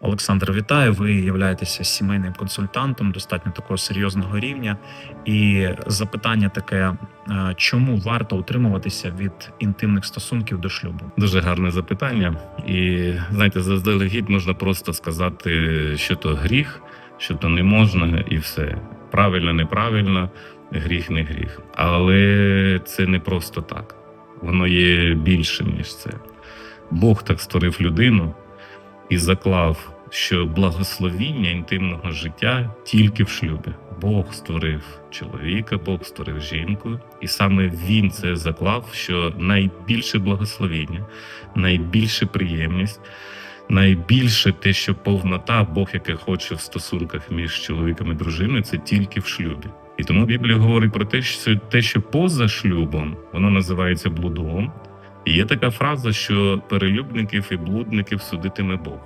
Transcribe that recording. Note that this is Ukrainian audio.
Олександр, вітаю. Ви являєтеся сімейним консультантом достатньо такого серйозного рівня. І запитання таке: е, чому варто утримуватися від інтимних стосунків до шлюбу? Дуже гарне запитання. І знаєте, заздалегідь можна просто сказати, що то гріх, що то не можна, і все. Правильно, неправильно, гріх, не гріх. Але це не просто так. Воно є більшим, ніж це. Бог так створив людину і заклав, що благословіння інтимного життя тільки в шлюбі. Бог створив чоловіка, Бог створив жінку, і саме він це заклав, що найбільше благословіння, найбільше приємність, найбільше те, що повнота, Бог, яке хоче в стосунках між чоловіком і дружиною, це тільки в шлюбі. І тому Біблія говорить про те, що те, що поза шлюбом, воно називається блудом. Є така фраза, що перелюбників і блудників судитиме Бог.